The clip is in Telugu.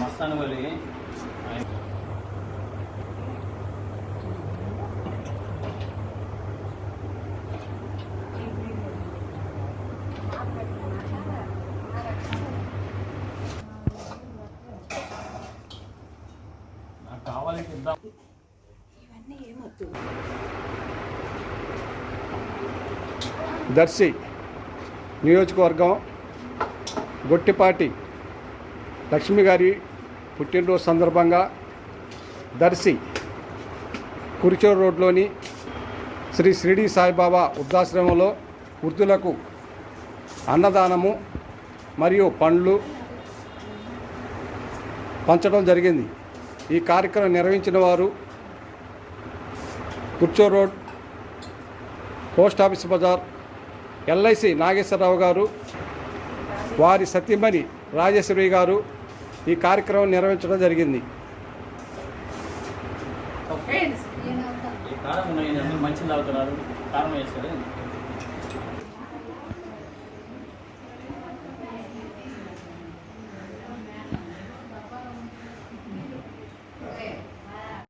మస్తాను వలి నాకు కావాలి ఇద్దాం దర్శి నియోజకవర్గం గొట్టిపాటి లక్ష్మి గారి పుట్టినరోజు సందర్భంగా దర్శి కురిచూరు రోడ్లోని శ్రీ షిరిడి సాయిబాబా వృద్ధాశ్రమంలో వృద్ధులకు అన్నదానము మరియు పండ్లు పంచడం జరిగింది. ఈ కార్యక్రమం నిర్వహించిన వారు కుర్చో రోడ్ పోస్ట్ ఆఫీస్ బజార్ ఎల్ఐసి నాగేశ్వరరావు గారు వారి సతీమణి రాజేశ్వరి గారు ఈ కార్యక్రమం నిర్వహించడం జరిగింది. ఈ